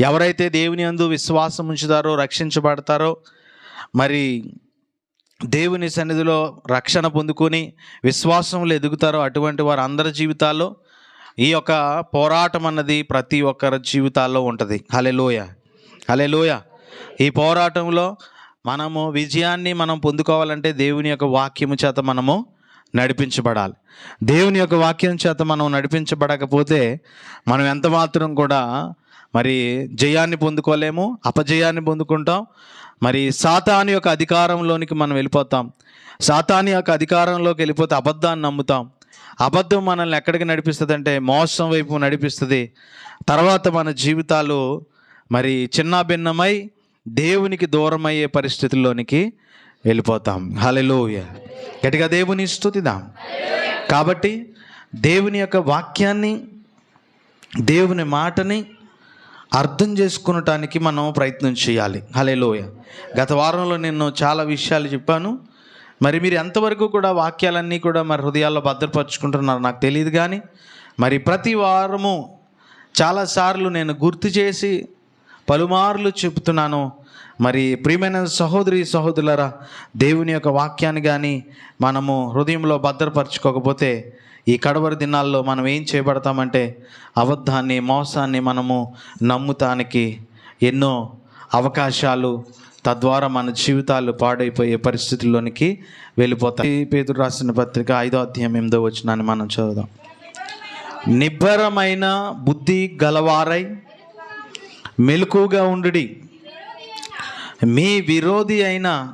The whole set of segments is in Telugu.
ఎవరైతే దేవుని అందు విశ్వాసం ఉంచుతారో రక్షించబడతారో మరి దేవుని సన్నిధిలో రక్షణ పొందుకొని విశ్వాసంలో ఎదుగుతారో అటువంటి వారు అందరి జీవితాల్లో ఈ యొక్క పోరాటం అన్నది ప్రతి ఒక్కరి జీవితాల్లో ఉంటుంది. హలెలోయ హలెలోయ ఈ పోరాటంలో మనము విజయాన్ని మనం పొందుకోవాలంటే దేవుని యొక్క వాక్యము చేత మనము నడిపించబడాలి. దేవుని యొక్క వాక్యం చేత మనం నడిపించబడకపోతే మనం ఎంత మాత్రం కూడా మరి జయాన్ని పొందుకోలేము అపజయాన్ని పొందుకుంటాం. మరి సాతాని యొక్క అధికారంలోనికి మనం వెళ్ళిపోతాం. సాతాని యొక్క అధికారంలోకి వెళ్ళిపోతే అబద్ధాన్ని నమ్ముతాం. అబద్ధం మనల్ని ఎక్కడికి నడిపిస్తుంది అంటే మోసం వైపు నడిపిస్తుంది. తర్వాత మన జీవితాలు మరి చిన్న భిన్నమై దేవునికి దూరం అయ్యే పరిస్థితుల్లోనికి వెళ్ళిపోతాం. హలెలోయ గట్టిగా దేవుని స్థుతిదాం కాబట్టి దేవుని యొక్క వాక్యాన్ని దేవుని మాటని అర్థం చేసుకునటానికి మనం ప్రయత్నం చేయాలి. హలేలోయ గత వారంలో నేను చాలా విషయాలు చెప్పాను. మరి మీరు ఎంతవరకు కూడా వాక్యాలన్నీ కూడా మరి హృదయాల్లో భద్రపరుచుకుంటున్నారు నాకు తెలియదు కానీ మరి ప్రతి వారము చాలాసార్లు నేను గుర్తు చేసి పలుమార్లు చెబుతున్నాను మరి ప్రియమైన సహోదరి సహోదరులరా దేవుని యొక్క వాక్యాన్ని కానీ మనము హృదయంలో భద్రపరచుకోకపోతే ఈ కడవరి దినాల్లో మనం ఏం చేయబడతామంటే అబద్ధాన్ని మోసాన్ని మనము నమ్ముతానికి ఎన్నో అవకాశాలు తద్వారా మన జీవితాలు పాడైపోయే పరిస్థితుల్లోనికి వెళ్ళిపోతాయి. పేదలు రాసిన పత్రిక ఐదో అధ్యాయం ఎనిమిదో వచ్చినాన్ని మనం చదువుదాం. నిబ్బరమైన బుద్ధి గలవారై మెలకుగా ఉండు మీ విరోధి అయిన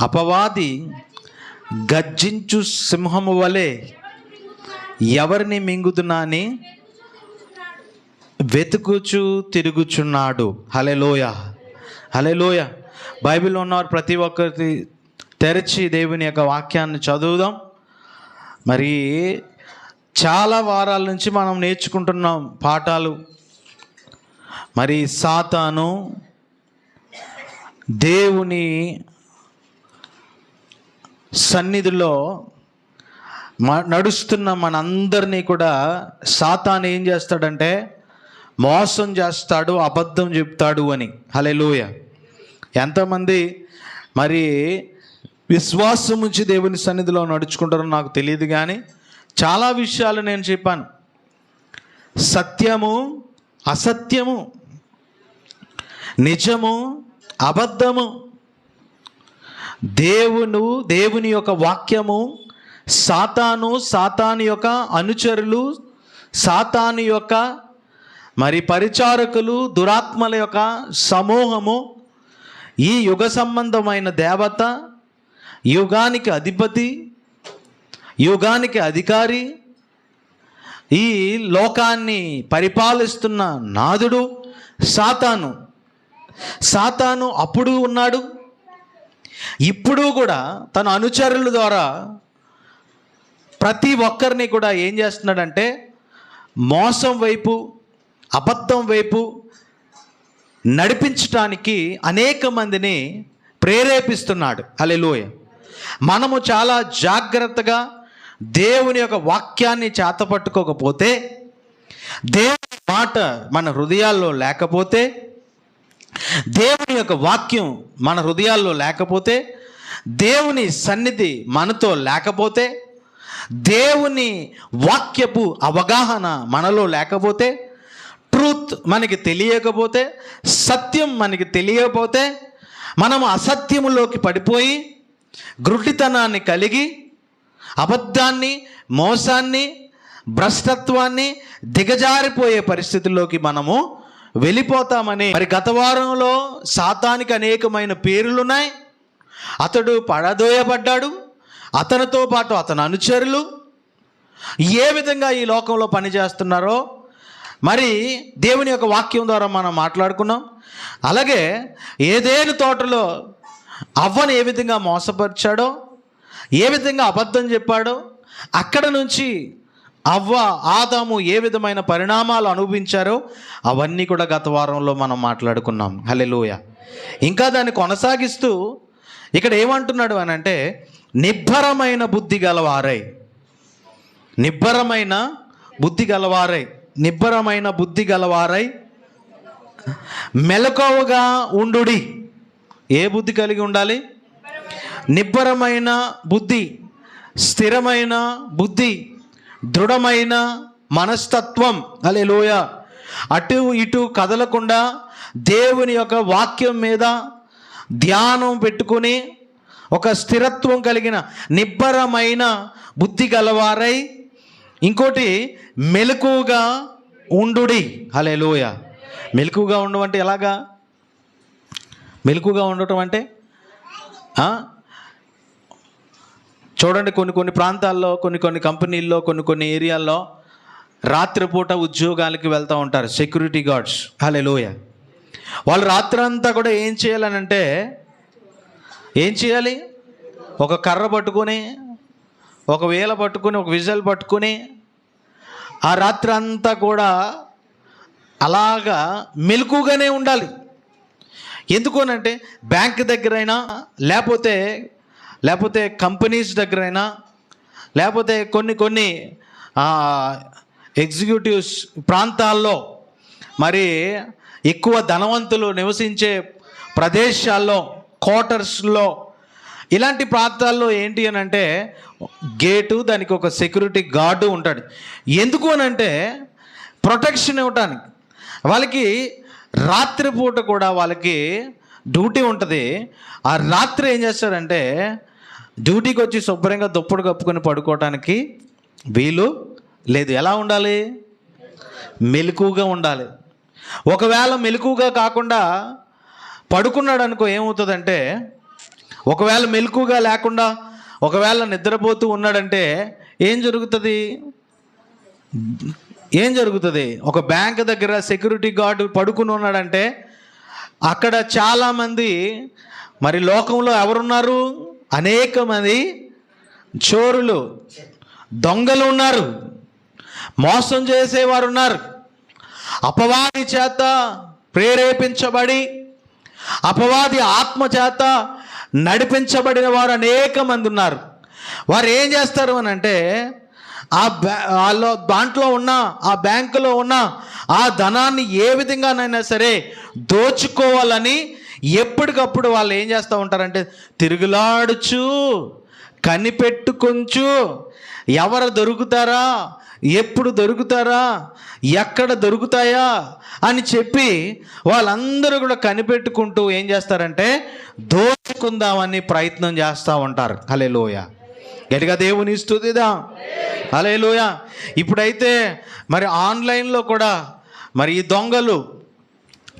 అపవాది గర్జించు సింహము వలె ఎవరిని మింగుతున్నా అని? వెతుకుచు తిరుగుచున్నాడు. హలెలోయ హలెలోయ బైబిల్లో ఉన్నవారు ప్రతి ఒక్కరి తెరిచి దేవుని యొక్క వాక్యాన్ని చదువుదాం. మరి చాలా వారాల నుంచి మనం నేర్చుకుంటున్నాం పాఠాలు. మరి సాతాను దేవుని సన్నిధిలో నడుస్తున్న మనందరినీ కూడా సాతాన్ ఏం చేస్తాడంటే మోసం చేస్తాడు అబద్ధం చెప్తాడు అని. హలెలూయ ఎంతమంది మరి విశ్వాసం ఉంచి దేవుని సన్నిధిలో నడుచుకుంటారో నాకు తెలియదు కానీ చాలా విషయాలు నేను చెప్పాను. సత్యము అసత్యము నిజము అబద్ధము దేవును దేవుని యొక్క వాక్యము సాతాను సాతాను యొక్క అనుచరులు సాతాను యొక్క మరి పరిచారకులు దురాత్మల యొక్క సమూహము ఈ యుగ సంబంధమైన దేవత యుగానికి అధిపతి యుగానికి అధికారి ఈ లోకాన్ని పరిపాలిస్తున్న నాదుడు సాతాను. సాతాను అప్పుడు ఉన్నాడు ఇప్పుడు కూడా తన అనుచరుల ద్వారా ప్రతి ఒక్కరిని కూడా ఏం చేస్తున్నాడంటే మోసం వైపు అబద్ధం వైపు నడిపించటానికి అనేక మందిని ప్రేరేపిస్తున్నాడు. అలెలోయ మనము చాలా జాగ్రత్తగా దేవుని యొక్క వాక్యాన్ని చేతపట్టుకోకపోతే దేవుని మాట మన హృదయాల్లో లేకపోతే దేవుని యొక్క వాక్యం మన హృదయాల్లో లేకపోతే దేవుని సన్నిధి మనతో లేకపోతే దేవుని వాక్యపు అవగాహన మనలో లేకపోతే ట్రూత్ మనకి తెలియకపోతే సత్యం మనకి తెలియకపోతే మనము అసత్యములోకి పడిపోయి గ్రుడ్డితనాన్ని కలిగి అబద్ధాన్ని మోసాన్ని భ్రష్టత్వాన్ని దిగజారిపోయే పరిస్థితుల్లోకి మనము వెళ్ళిపోతామని. మరి గత వారంలో సాతానికి అనేకమైన పేర్లున్నాయి. అతడు పడదోయబడ్డాడు. అతనితో పాటు అతని అనుచరులు ఏ విధంగా ఈ లోకంలో పనిచేస్తున్నారో మరి దేవుని యొక్క వాక్యం ద్వారా మనం మాట్లాడుకున్నాం. అలాగే ఏదేని తోటలో అవ్వను ఏ విధంగా మోసపరిచాడో ఏ విధంగా అబద్ధం చెప్పాడో అక్కడ నుంచి అవ్వ ఆదాము ఏ విధమైన పరిణామాలు అనుభవించారో అవన్నీ కూడా గత వారంలో మనం మాట్లాడుకున్నాం. హలెలూయ ఇంకా దాన్ని కొనసాగిస్తూ ఇక్కడ ఏమంటున్నాడు అని అంటే నిబ్బరమైన బుద్ధి గలవారై. నిబ్బరమైన బుద్ధి గలవారై. నిబ్బరమైన బుద్ధి గలవారై. మెలకువగా ఉండుడి. ఏ బుద్ధి కలిగి ఉండాలి? నిబ్బరమైన బుద్ధి స్థిరమైన బుద్ధి దృఢమైన మనస్తత్వం. అలే లోయ అటు ఇటు కదలకుండా దేవుని యొక్క వాక్యం మీద ధ్యానం పెట్టుకొని ఒక స్థిరత్వం కలిగిన నిబ్బరమైన బుద్ధి గలవారై ఇంకోటి మెలకుగా ఉండుడి. హలే లోయ మెలకుగా ఉండడం అంటే ఎలాగా? మెలకుగా ఉండటం అంటే? చూడండి కొన్ని కొన్ని ప్రాంతాల్లో కొన్ని కొన్ని కంపెనీల్లో కొన్ని కొన్ని ఏరియాల్లో రాత్రిపూట ఉద్యోగాలకి వెళ్తూ ఉంటారు సెక్యూరిటీ గార్డ్స్. హలే లోయ వాళ్ళు రాత్రంతా కూడా ఏం చేయాలనంటే ఏం చేయాలి? ఒక కర్ర పట్టుకొని ఒక వేల పట్టుకొని ఒక విజల్ పట్టుకొని ఆ రాత్రి అంతా కూడా అలాగా మెలకుగానే ఉండాలి. ఎందుకోనంటే బ్యాంక్ దగ్గరైనా లేకపోతే లేకపోతే కంపెనీస్ దగ్గరైనా లేకపోతే కొన్ని కొన్ని ఎగ్జిక్యూటివ్స్ ప్రాంతాల్లో మరి ఎక్కువ ధనవంతులు నివసించే ప్రదేశాల్లో క్వార్టర్స్లో ఇలాంటి ప్రాంతాల్లో ఏంటి అని అంటే గేటు దానికి ఒక సెక్యూరిటీ గార్డు ఉంటాడు. ఎందుకు అని అంటే ప్రొటెక్షన్ ఇవ్వటానికి. వాళ్ళకి రాత్రిపూట కూడా వాళ్ళకి డ్యూటీ ఉంటుంది. ఆ రాత్రి ఏం చేస్తారంటే డ్యూటీకి వచ్చి శుభ్రంగా దుప్పటి కప్పుకొని పడుకోవటానికి వీలు లేదు. ఎలా ఉండాలి? మెలకుగా ఉండాలి. ఒకవేళ మెలకుగా కాకుండా పడుకున్నాడు అనుకో ఏమవుతుందంటే ఒకవేళ మెలకుగా లేకుండా ఒకవేళ నిద్రపోతూ ఉన్నాడంటే ఏం జరుగుతుంది? ఏం జరుగుతుంది? ఒక బ్యాంక్ దగ్గర సెక్యూరిటీ గార్డు పడుకుని ఉన్నాడంటే అక్కడ చాలామంది మరి లోకంలో ఎవరున్నారు? అనేక మంది చోరులు దొంగలు ఉన్నారు. మోసం చేసేవారు ఉన్నారు అపవాది చేత ప్రేరేపించబడి అపవాది ఆత్మ చేత నడిపించబడిన వారు అనేక మంది ఉన్నారు. వారు ఏం చేస్తారు అని అంటే ఆ బ్యా వాళ్ళ దాంట్లో ఉన్న ఆ బ్యాంకులో ఉన్న ఆ ధనాన్ని ఏ విధంగానైనా సరే దోచుకోవాలని ఎప్పటికప్పుడు వాళ్ళు ఏం చేస్తూ ఉంటారంటే తిరుగులాడుచు కనిపెట్టుకొంచు ఎవరు దొరుకుతారా ఎప్పుడు దొరుకుతారా? ఎక్కడ దొరుకుతాయా? అని చెప్పి వాళ్ళందరూ కూడా కనిపెట్టుకుంటూ ఏం చేస్తారంటే దోచుకుందామని ప్రయత్నం చేస్తూ ఉంటారు. హలే లోయ గట్టిగా దేవుని ఇస్తుందిదా హలే లోయ ఇప్పుడైతే మరి ఆన్లైన్లో కూడా మరి ఈ దొంగలు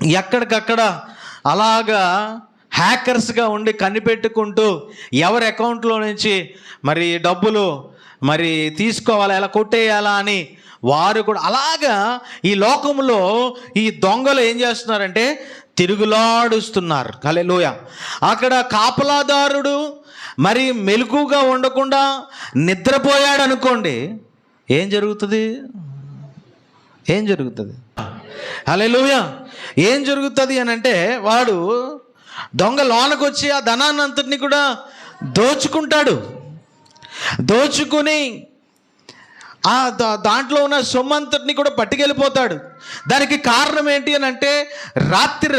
ఎక్కడికక్కడ అలాగా హ్యాకర్స్గా ఉండి కనిపెట్టుకుంటూ ఎవరి అకౌంట్లో నుంచి మరి డబ్బులు మరి తీసుకోవాలా ఎలా కొట్టేయాలా అని వారు కూడా అలాగా ఈ లోకంలో ఈ దొంగలు ఏం చేస్తున్నారంటే తిరుగులాడుస్తున్నారు. కలెలోయ అక్కడ కాపలాదారుడు మరి మెలకుగా ఉండకుండా నిద్రపోయాడు అనుకోండి ఏం జరుగుతుంది? ఏం జరుగుతుంది? హల్లెలూయా. ఏం జరుగుతుంది అని అంటే వాడు దొంగ లోనకొచ్చి ఆ ధనాన్ని అంతటిని కూడా దోచుకుంటాడు. దోచుకుని ఆ దాంట్లో ఉన్న సొమ్ము అంతటిని కూడా పట్టుకెళ్ళిపోతాడు. దానికి కారణం ఏంటి అని అంటే రాత్రి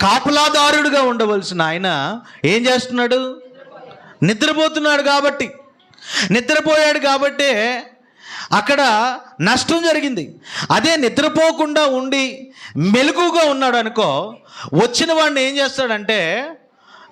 కాపలాదారుడుగా ఉండవలసిన ఆయన ఏం చేస్తున్నాడు? నిద్రపోతున్నాడు కాబట్టి. నిద్రపోయాడు కాబట్టే అక్కడ నష్టం జరిగింది. అదే నిద్రపోకుండా ఉండి మెలకుగా ఉన్నాడు అనుకో వచ్చిన వాడిని ఏం చేస్తాడంటే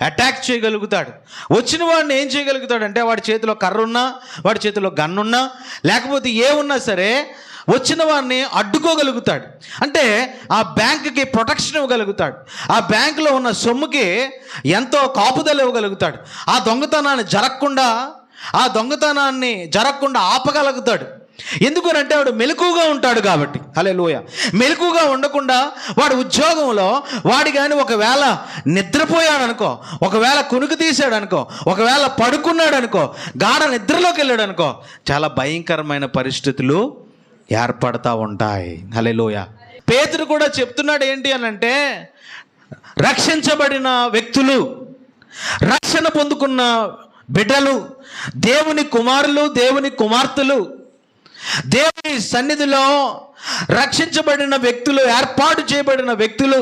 అటాక్ చేయగలుగుతాడు. వచ్చిన వాడిని ఏం చేయగలుగుతాడు అంటే వాడి చేతిలో కర్ర ఉన్నా వాడి చేతిలో గన్నున్నా లేకపోతే ఏ ఉన్నా సరే వచ్చిన వాడిని అడ్డుకోగలుగుతాడు. అంటే ఆ బ్యాంకుకి ప్రొటెక్షన్ ఇవ్వగలుగుతాడు. ఆ బ్యాంకులో ఉన్న సొమ్ముకి ఎంతో కాపుదల ఇవ్వగలుగుతాడు. ఆ దొంగతనాన్ని జరగకుండా ఆ దొంగతనాన్ని జరగకుండా ఆపగలుగుతాడు. ఎందుకనంటే వాడు మెలకుగా ఉంటాడు కాబట్టి. అలే లోయ మెలకుగా ఉండకుండా వాడు ఉద్యోగంలో వాడి కానీ ఒకవేళ నిద్రపోయాడు అనుకో ఒకవేళ కునుకు తీశాడు అనుకో ఒకవేళ పడుకున్నాడు అనుకో గాఢ నిద్రలోకి వెళ్ళాడు అనుకో చాలా భయంకరమైన పరిస్థితులు ఏర్పడతా ఉంటాయి. అలే లోయ పేతుడు కూడా చెప్తున్నాడు ఏంటి అని అంటే రక్షించబడిన వ్యక్తులు రక్షణ పొందుకున్న బిడ్డలు దేవుని కుమారులు దేవుని కుమార్తెలు దేవుని సన్నిధిలో రక్షించబడిన వ్యక్తులు ఏర్పాటు చేయబడిన వ్యక్తులు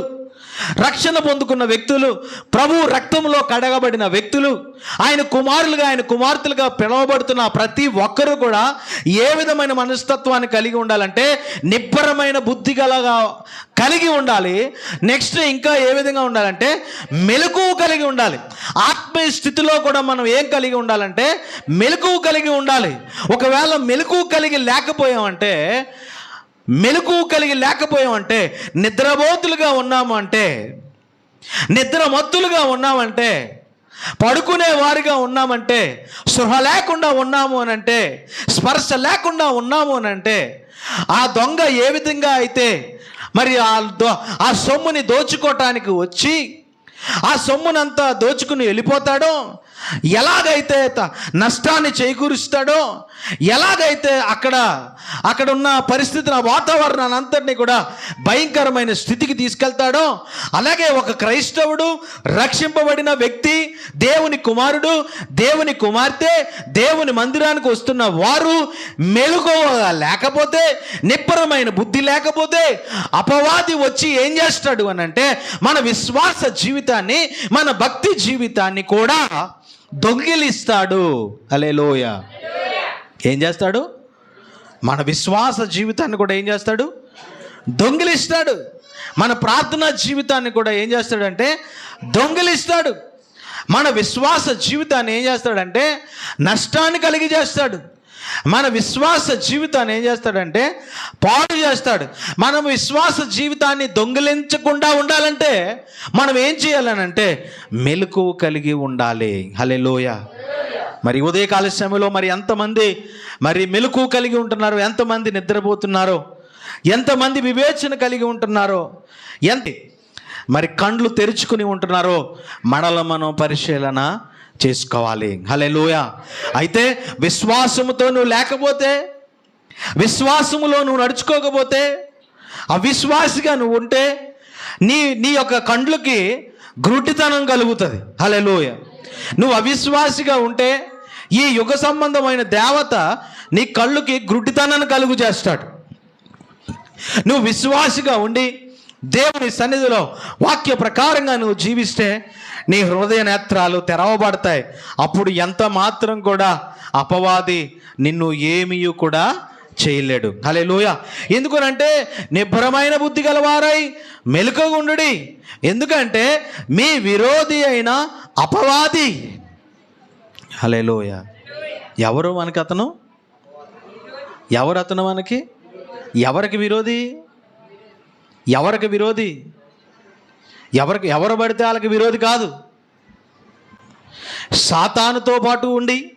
రక్షణ పొందుకున్న వ్యక్తులు ప్రభు రక్తంలో కడగబడిన వ్యక్తులు ఆయన కుమారులుగా ఆయన కుమార్తెలుగా పిలువబడుతున్న ప్రతి ఒక్కరూ కూడా ఏ విధమైన మనస్తత్వాన్ని కలిగి ఉండాలంటే నిబ్బరమైన బుద్ధి గలగా కలిగి ఉండాలి. నెక్స్ట్ ఇంకా ఏ విధంగా ఉండాలంటే మెలకువ కలిగి ఉండాలి. ఆత్మీయ స్థితిలో కూడా మనం ఏం కలిగి ఉండాలంటే మెలకువ కలిగి ఉండాలి. ఒకవేళ మెలకువ కలిగి లేకపోయామంటే మెలకు కలిగి లేకపోయామంటే నిద్రబోతులుగా ఉన్నాము అంటే నిద్ర మత్తులుగా ఉన్నామంటే పడుకునే వారిగా ఉన్నామంటే సృహ లేకుండా ఉన్నాము అని అంటే స్పర్శ లేకుండా ఉన్నాము అని అంటే ఆ దొంగ ఏ విధంగా అయితే మరి ఆ దో ఆ సొమ్ముని దోచుకోవటానికి వచ్చి ఆ సొమ్మునంతా దోచుకుని వెళ్ళిపోతాడో ఎలాగైతే త- నష్టాన్ని చేకూరుస్తాడో ఎలాగైతే అక్కడ అక్కడ ఉన్న పరిస్థితిని వాతావరణాన్ని అంతటినీ కూడా భయంకరమైన స్థితికి తీసుకెళ్తాడో అలాగే ఒక క్రైస్తవుడు రక్షింపబడిన వ్యక్తి దేవుని కుమారుడు దేవుని కుమార్తె దేవుని మందిరానికి వస్తున్న వారు మెలుకోగా లేకపోతే నిబ్బరమైన బుద్ధి లేకపోతే అపవాది వచ్చి ఏం చేస్తాడు అని అంటే మన విశ్వాస జీవితాన్ని మన భక్తి జీవితాన్ని కూడా దొంగిలిస్తాడు. అలేలోయ ఏం చేస్తాడు? మన విశ్వాస జీవితాన్ని కూడా ఏం చేస్తాడు? దొంగిలిస్తాడు. మన ప్రార్థనా జీవితాన్ని కూడా ఏం చేస్తాడంటే దొంగిలిస్తాడు. మన విశ్వాస జీవితాన్ని ఏం చేస్తాడంటే నష్టాన్ని కలిగి చేస్తాడు. మన విశ్వాస జీవితాన్ని ఏం చేస్తాడంటే పాడు చేస్తాడు. మనం విశ్వాస జీవితాన్ని దొంగిలించకుండా ఉండాలంటే మనం ఏం చేయాలనంటే మెలకు కలిగి ఉండాలి. హలే లోయ మరి ఉదయకాల సమయంలో మరి ఎంతమంది మరి మెలకు కలిగి ఉంటున్నారో ఎంతమంది నిద్రపోతున్నారో ఎంతమంది వివేచన కలిగి ఉంటున్నారో ఎంత మరి కండ్లు తెరుచుకుని ఉంటున్నారో మనల మనం పరిశీలన చేసుకోవాలి. హలే అయితే విశ్వాసముతో నువ్వు లేకపోతే విశ్వాసములో నువ్వు నడుచుకోకపోతే అవిశ్వాసిగా నువ్వు ఉంటే నీ నీ యొక్క కండ్లకి గ్రుడ్డితనం కలుగుతుంది. హలెలోయ నువ్వు అవిశ్వాసిగా ఉంటే ఈ యుగ సంబంధమైన దేవత నీ కళ్ళుకి గ్రుడ్డితనాన్ని కలుగు చేస్తాడు. నువ్వు విశ్వాసిగా ఉండి దేవుని సన్నిధిలో వాక్య ప్రకారంగా నువ్వు జీవిస్తే నీ హృదయ నేత్రాలు తెరవబడతాయి. అప్పుడు ఎంత మాత్రం కూడా అపవాది నిన్ను ఏమీ కూడా చేయలేడు. హలే లోయ ఎందుకనంటే నిబ్బరమైన బుద్ధి గలవారై మెలుకగుండుడి. ఎందుకంటే మీ విరోధి అయిన అపవాది. హలే లోయ ఎవరు మనకి అతను ఎవరు అతను మనకి? ఎవరికి విరోధి? ఎవరికి విరోధి? ఎవరికి ఎవరు పడితే వాళ్ళకి విరోధి కాదు. సాతానుతో పాటు ఉండి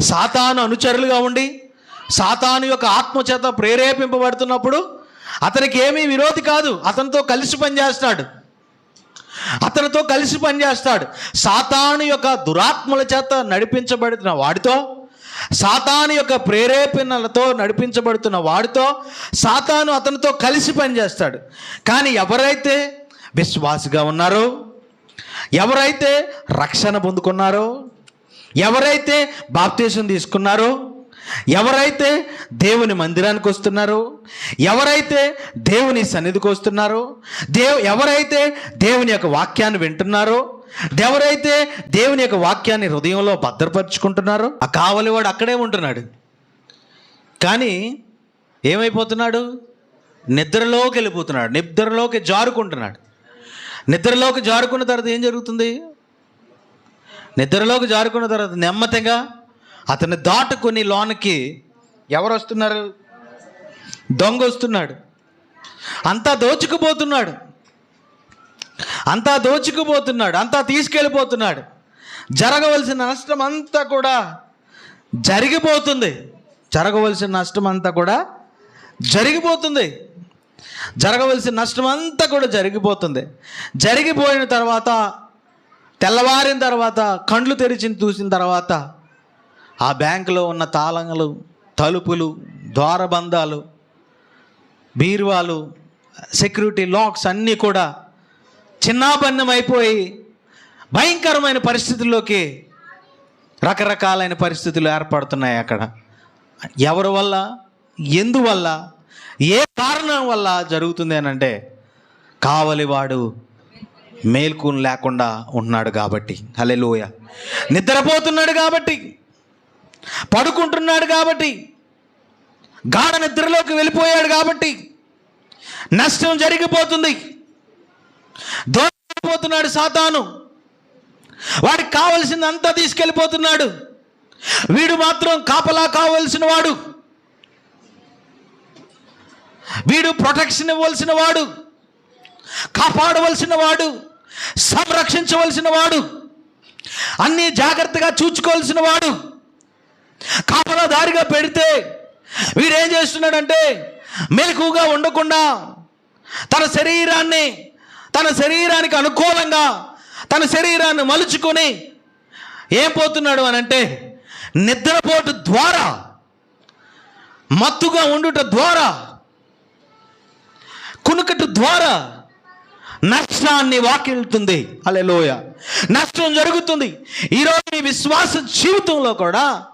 సాతాను అనుచరులుగా ఉండి సాతాను యొక్క ఆత్మచేత ప్రేరేపింపబడుతున్నప్పుడు అతనికి ఏమీ విరోధి కాదు. అతనితో కలిసి పనిచేస్తాడు. అతనితో కలిసి పనిచేస్తాడు. సాతాను యొక్క దురాత్మల చేత నడిపించబడిన వాడితో సాతాను యొక్క ప్రేరేపణలతో నడిపించబడుతున్న వాడితో సాతాను అతనితో కలిసి పనిచేస్తాడు. కానీ ఎవరైతే విశ్వాసిగా ఉన్నారో ఎవరైతే రక్షణ పొందుకున్నారో ఎవరైతే బాప్తీసం తీసుకున్నారో ఎవరైతే దేవుని మందిరానికి వస్తున్నారో ఎవరైతే దేవుని సన్నిధికి వస్తున్నారో దేవు ఎవరైతే దేవుని యొక్క వాక్యాన్ని వింటున్నారో ఎవరైతే దేవుని యొక్క వాక్యాన్ని హృదయంలో భద్రపరుచుకుంటున్నారో ఆ కావలివాడు అక్కడే ఉంటున్నాడు. కానీ ఏమైపోతున్నాడు? నిద్రలోకి వెళ్ళిపోతున్నాడు. నిద్రలోకి జారుకుంటున్నాడు. నిద్రలోకి జారుకున్న తర్వాత ఏం జరుగుతుంది? నిద్రలోకి జారుకున్న తర్వాత నెమ్మదిగా అతన్ని దాటుకుని లోనికి ఎవరు వస్తున్నారు? దొంగ వస్తున్నాడు. అంతా దోచుకుపోతున్నాడు. అంతా దోచుకుపోతున్నాడు అంతా తీసుకెళ్ళిపోతున్నాడు. జరగవలసిన నష్టం అంతా కూడా జరిగిపోతుంది. జరగవలసిన నష్టం అంతా కూడా జరిగిపోతుంది. జరగవలసిన నష్టం అంతా కూడా జరిగిపోతుంది. జరిగిపోయిన తర్వాత తెల్లవారిన తర్వాత కండ్లు తెరిచి చూసిన తర్వాత ఆ బ్యాంకులో ఉన్న తాళంలు తలుపులు ద్వారబంధాలు బీరువాలు సెక్యూరిటీ లాక్స్ అన్నీ కూడా చిన్నాభన్నం అయిపోయి భయంకరమైన పరిస్థితుల్లోకి రకరకాలైన పరిస్థితులు ఏర్పడుతున్నాయి అక్కడ. ఎవరి వల్ల? ఎందువల్ల? ఏ కారణం వల్ల జరుగుతుంది అని అంటే కావలివాడు మేల్కొని లేకుండా ఉన్నాడు కాబట్టి. హలెలోయ నిద్రపోతున్నాడు కాబట్టి. పడుకుంటున్నాడు కాబట్టి. గాఢ నిద్రలోకి వెళ్ళిపోయాడు కాబట్టి. నష్టం జరిగిపోతుంది. దోచుకుపోతున్నాడు సాతాను. వాడికి కావలసిందంతా తీసుకెళ్ళిపోతున్నాడు. వీడు మాత్రం కాపలా కావలసిన వాడు. వీడు ప్రొటెక్షన్ ఇవ్వవలసిన వాడు. కాపాడవలసిన వాడు. సంరక్షించవలసిన వాడు. అన్నీ జాగ్రత్తగా చూసుకోవాల్సిన వాడు. కాపలా దారిగా పెడితే వీడేం చేస్తున్నాడంటే మెలకుగా ఉండకుండా తన శరీరాన్ని తన శరీరానికి అనుకూలంగా తన శరీరాన్ని మలుచుకొని ఏం పోతున్నాడు అని అంటే నిద్రపోటు ద్వారా మత్తుగా ఉండుట ద్వారా కునుకటి ద్వారా నష్టాన్ని వాకిళ్తుంది అలెలోయ నష్టం జరుగుతుంది. ఈరోజు నీ విశ్వాస జీవితంలో కూడా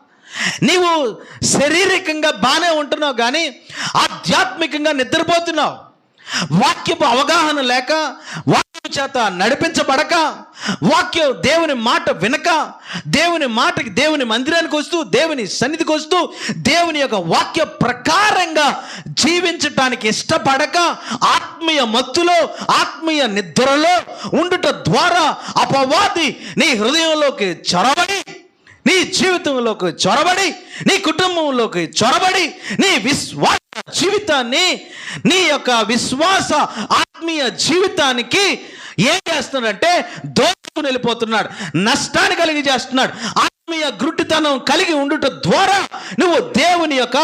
నీవు శారీరకంగా బాగానే ఉంటున్నావు కానీ ఆధ్యాత్మికంగా నిద్రపోతున్నావు. వాక్యపు అవగాహన లేక వాక్యం చేత నడిపించబడక వాక్యం దేవుని మాట వినక దేవుని మాటకి దేవుని మందిరానికి వస్తూ దేవుని సన్నిధికి వస్తూ దేవుని యొక్క వాక్య ప్రకారంగా జీవించటానికి ఇష్టపడక ఆత్మీయ మత్తులో ఆత్మీయ నిద్రలో ఉండుట ద్వారా అపవాది నీ హృదయంలోకి చొరబడి నీ జీవితంలోకి చొరబడి నీ కుటుంబంలోకి చొరబడి నీ విశ్వాస జీవితాన్ని నీ యొక్క విశ్వాస ఆత్మీయ జీవితానికి ఏం చేస్తున్నాడంటే దోచుకుని వెళ్ళిపోతున్నాడు నష్టాన్ని కలిగి చేస్తున్నాడు. ఆత్మీయ గుడ్డితనం కలిగి ఉండుట ద్వారా నువ్వు దేవుని యొక్క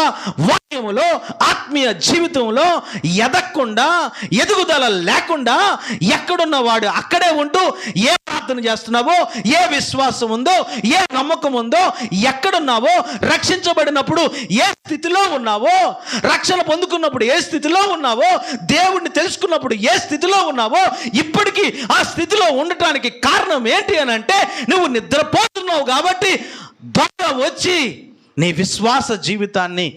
వాక్యములో ఆత్మీయ జీవితంలో ఎదగకుండా ఎదుగుదల లేకుండా ఎక్కడున్న వాడు అక్కడే ఉంటూ ఏ ప్రార్థన చేస్తున్నావో ఏ విశ్వాసం ఉందో ఏ నమ్మకం ఉందో ఎక్కడున్నావో రక్షించబడినప్పుడు ఏ స్థితిలో ఉన్నావో రక్షణ పొందుకున్నప్పుడు ఏ స్థితిలో ఉన్నావో దేవుణ్ణి తెలుసుకున్నప్పుడు ఏ స్థితిలో ఉన్నావో ఇప్పటికీ ఆ స్థితిలో ఉండటానికి కారణం ఏంటి అని అంటే నువ్వు నిద్రపోతున్నావు కాబట్టి దొంగ వచ్చి నీ విశ్వాస జీవితాన్ని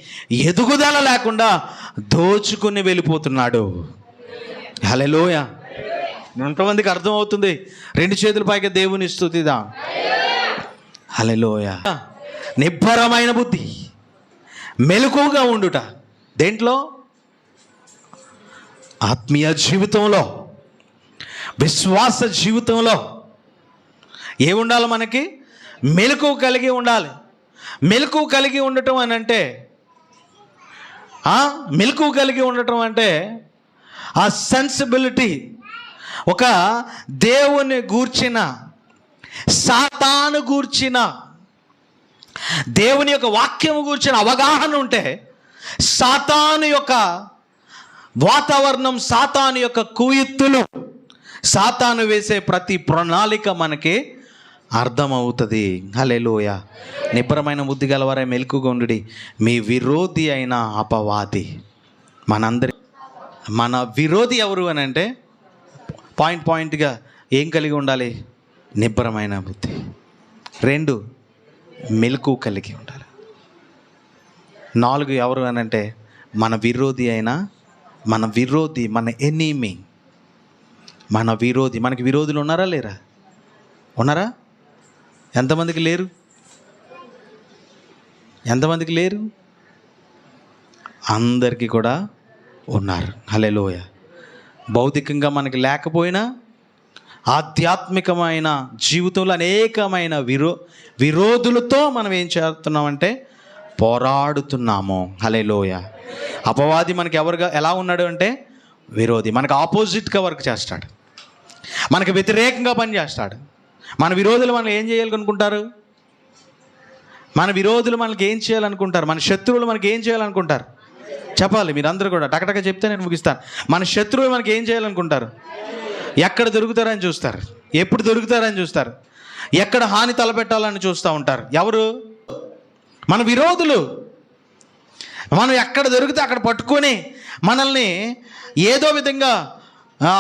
ఎదుగుదల లేకుండా దోచుకుని వెళ్ళిపోతున్నాడు. హలోయా ఎంతమందికి అర్థమవుతుంది. రెండు చేతుల పైకి దేవుని స్థుతిదా హలోయ నిబ్బరమైన బుద్ధి. మెలకుగా ఉండుట. దేంట్లో? ఆత్మీయ జీవితంలో. విశ్వాస జీవితంలో. ఏముండాలి మనకి? మెలకు కలిగి ఉండాలి. మెలకు కలిగి ఉండటం అని అంటే మెలకు కలిగి ఉండటం అంటే ఆ సెన్సిబిలిటీ ఒక దేవుని గూర్చిన సాతాను గూర్చిన దేవుని యొక్క వాక్యము గూర్చిన అవగాహన ఉంటే సాతాను యొక్క వాతావరణం సాతాను యొక్క కుయుత్తులు సాతాను వేసే ప్రతి ప్రణాళిక మనకి అర్థమవుతుంది. హలేలోయ నిబ్బరమైన బుద్ధి గలవారే మెలుకుగొండు మీ విరోధి అయిన అపవాది. మనందరి మన విరోధి ఎవరు అని అంటే పాయింట్ పాయింట్గా ఏం కలిగి ఉండాలి? నిబ్బరమైన బుద్ధి. రెండు మెలకు కలిగి ఉండాలి. నాలుగు ఎవరు అనంటే మన విరోధి అయినా మన విరోధి మన ఎనీమీ. మన విరోధి మనకి విరోధులు ఉన్నారా లేరా? ఉన్నారా? ఎంతమందికి లేరు? ఎంతమందికి లేరు? అందరికీ కూడా ఉన్నారు. హలే లోయ భౌతికంగా మనకి లేకపోయినా ఆధ్యాత్మికమైన జీవితంలో అనేకమైన విరో విరోధులతో మనం ఏం చేస్తున్నామంటే పోరాడుతున్నాము. హలెలోయ అపవాది మనకి ఎవరుగా ఎలా ఉన్నాడు అంటే విరోధి. మనకు ఆపోజిట్గా వర్క్ చేస్తాడు. మనకు వ్యతిరేకంగా పనిచేస్తాడు మన విరోధులు మనం ఏం చేయాలనుకుంటారు? మన విరోధులు మనకి ఏం చేయాలనుకుంటారు? మన శత్రువులు మనకి ఏం చేయాలనుకుంటారు? చెప్పాలి మీరందరూ కూడా. టకటక చెప్తే నేను ముగిస్తాను. మన శత్రువు మనకి ఏం చేయాలనుకుంటారు? ఎక్కడ దొరుకుతారని చూస్తారు. ఎప్పుడు దొరుకుతారని చూస్తారు. ఎక్కడ హాని తలపెట్టాలని చూస్తూ ఉంటారు. ఎవరు? మన విరోధులు. మనం ఎక్కడ దొరికితే అక్కడ పట్టుకొని మనల్ని ఏదో విధంగా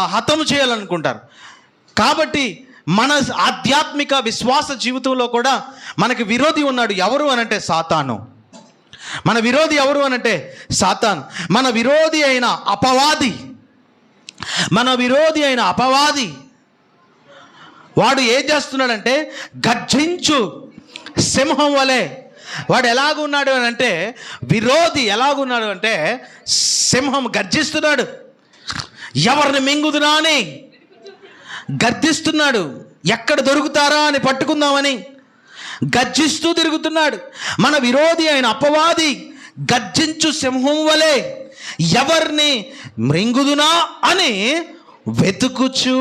హతము చేయాలనుకుంటారు. కాబట్టి మన ఆధ్యాత్మిక విశ్వాస జీవితంలో కూడా మనకి విరోధి ఉన్నాడు ఎవరు అనంటే సాతాను. మన విరోధి ఎవరు అనంటే సాతాన్. మన విరోధి అయిన అపవాది. మన విరోధి అయిన అపవాది. వాడు ఏం చేస్తున్నాడంటే గర్జించు సింహం వలె. వాడు ఎలాగున్నాడు అని అంటే విరోధి ఎలాగున్నాడు అంటే సింహం గర్జిస్తున్నాడు. ఎవరిని మింగుదునా అని? గర్జిస్తున్నాడు. ఎక్కడ దొరుకుతారా అని పట్టుకుందామని. గర్జిస్తూ తిరుగుతున్నాడు. మన విరోధి అయిన అపవాది గర్జించు సింహం వలె ఎవరిని మృంగుదునా అని వెతుకుచూ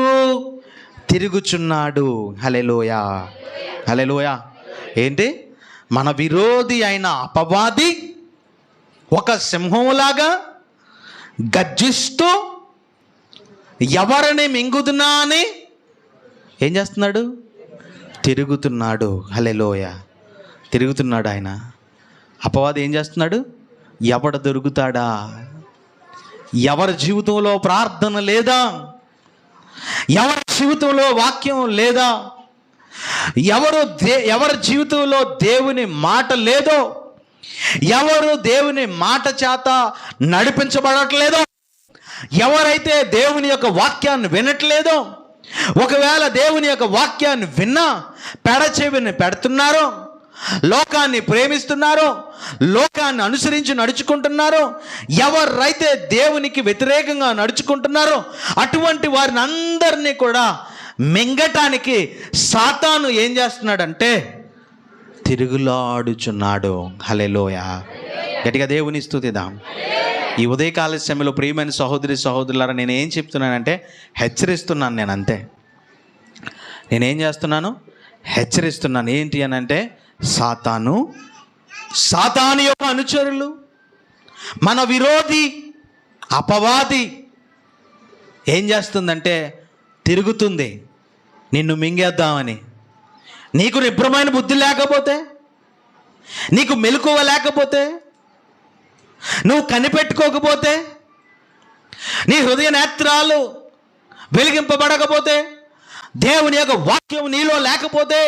తిరుగుచున్నాడు. హలెలోయ హలెలోయ ఏంటి? మన విరోధి అయిన అపవాది ఒక సింహంలాగా గర్జిస్తూ ఎవరిని మింగుదునా అని ఏం చేస్తున్నాడు? తిరుగుతున్నాడు. హలెలోయ తిరుగుతున్నాడు ఆయన. అపవాది ఏం చేస్తున్నాడు? ఎవడ దొరుకుతాడా? ఎవరి జీవితంలో ప్రార్థన లేదా? ఎవరి జీవితంలో వాక్యం లేదా? ఎవరు దే ఎవరి జీవితంలో దేవుని మాట లేదో? ఎవరు దేవుని మాట చేత నడిపించబడట్లేదో? ఎవరైతే దేవుని యొక్క వాక్యాన్ని వినట్లేదో? ఒకవేళ దేవుని యొక్క వాక్యాన్ని విన్నా పెడచెవిని పెడుతున్నారో లోకాన్ని ప్రేమిస్తున్నారో లోకాన్ని అనుసరించి నడుచుకుంటున్నారో ఎవరైతే దేవునికి వ్యతిరేకంగా నడుచుకుంటున్నారో అటువంటి వారిని అందరినీ కూడా మింగటానికి సాతాను ఏం చేస్తున్నాడంటే తిరుగులాడుచున్నాడు. హలెలోయ గట్టిగా దేవుని స్థుతిదాం ఈ ఉదయకాల సమయంలో ప్రియమైన సహోదరి సహోదరులారా నేను ఏం చెప్తున్నానంటే హెచ్చరిస్తున్నాను నేను అంతే. నేనేం చేస్తున్నాను? హెచ్చరిస్తున్నాను. ఏంటి అని అంటే సాతాను సాతాను యొక్క అనుచరులు మన విరోధి అపవాది ఏం చేస్తుందంటే తిరుగుతుంది. నిన్ను మింగేద్దామని. నీకు నిభ్రమైన బుద్ధి లేకపోతే నీకు మెలకువ లేకపోతే నువ్వు కనిపెట్టుకోకపోతే నీ హృదయ నేత్రాలు వెలిగింపబడకపోతే దేవుని యొక్క వాక్యం నీలో లేకపోతే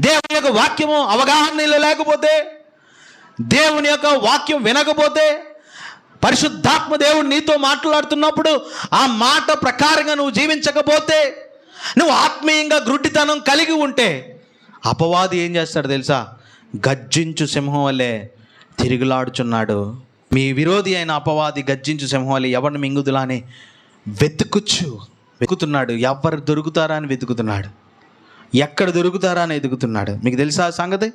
దేవుని యొక్క వాక్యము అవగాహన నీలో లేకపోతే దేవుని యొక్క వాక్యం వినకపోతే పరిశుద్ధాత్మ దేవుడు నీతో మాట్లాడుతున్నప్పుడు ఆ మాట ప్రకారంగా నువ్వు జీవించకపోతే నువ్వు ఆత్మీయంగా గ్రుడ్డితనం కలిగి ఉంటే అపవాది ఏం చేస్తాడు తెలుసా? గర్జించు సింహం వల్లే తిరుగులాడుచున్నాడు. మీ విరోధి అయిన అపవాది గర్జించు సింహం ఎవరిని మింగుదులా అని వెతుకుచ్చు. వెతుకుతున్నాడు. ఎవరు దొరుకుతారా అని వెతుకుతున్నాడు. ఎక్కడ దొరుకుతారా అని వెతుకుతున్నాడు మీకు తెలుసా సంగతి?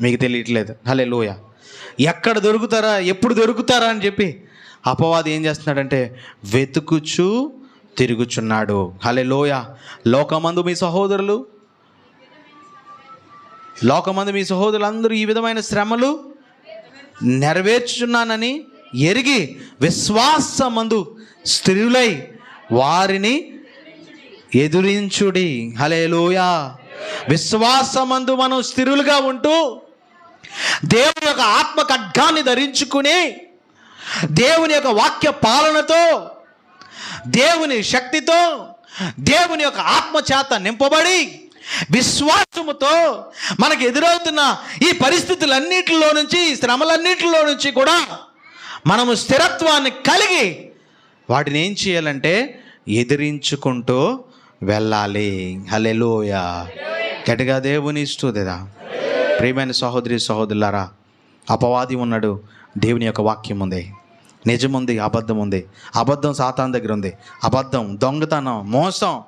మీకు తెలియట్లేదు. హలే లోయ ఎక్కడ దొరుకుతారా ఎప్పుడు దొరుకుతారా అని చెప్పి అపవాది ఏం చేస్తున్నాడంటే వెతుకుచు తిరుగుచున్నాడు. హలే లోయ లోకమందు మీ సహోదరులు? లోకమందు మీ సహోదరులందరూ ఈ విధమైన శ్రమలు నెరవేర్చున్నానని ఎరిగి విశ్వాసమందు స్త్రీలై వారిని ఎదురించుడి. హలేలోయా విశ్వాసమందు మనం స్థిరులుగా ఉంటూ దేవుని యొక్క ఆత్మ ఖడ్గాన్ని ధరించుకుని దేవుని యొక్క వాక్య పాలనతో దేవుని శక్తితో దేవుని యొక్క ఆత్మ చేత నింపబడి విశ్వాసముతో మనకు ఎదురవుతున్న ఈ పరిస్థితులన్నిటిలో నుంచి ఈ శ్రమలన్నిటిలో నుంచి కూడా మనము స్థిరత్వాన్ని కలిగి వాటిని ఏం చేయాలంటే ఎదిరించుకుంటూ వెళ్ళాలి. హలెలోయ గట్టిగా దేవుని స్థుతిదా ప్రియమైన సహోదరి సహోదరులారా అపవాది ఉన్నాడు. దేవుని యొక్క వాక్యం ఉంది. నిజం ఉంది అబద్ధం ఉంది అబద్ధం సాతాన్ దగ్గర ఉంది. అబద్ధం దొంగతనం మోసం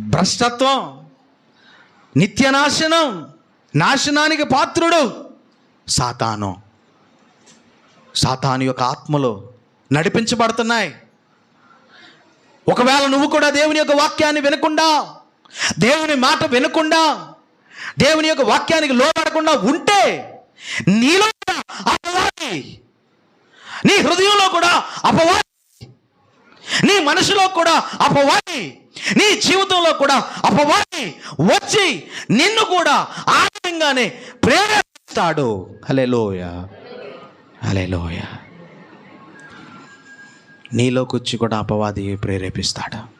భ్రష్టత్వం నిత్యనాశనం నాశనానికి పాత్రుడు సాతాను. సాతాను యొక్క ఆత్మలు నడిపించబడుతున్నాయి. ఒకవేళ నువ్వు కూడా దేవుని యొక్క వాక్యాన్ని వినకుండా దేవుని మాట వినకుండా దేవుని యొక్క వాక్యానికి లోపడకుండా ఉంటే నీలో అపవాది నీ హృదయంలో కూడా అపవాది నీ మనసులో కూడా అపవాది నీ జీవితంలో కూడా అపవాది వచ్చి నిన్ను కూడా ఆ విధంగానే ప్రేరేపిస్తాడు. హలే లోయ నీలోకి వచ్చి కూడా అపవాది ప్రేరేపిస్తాడు?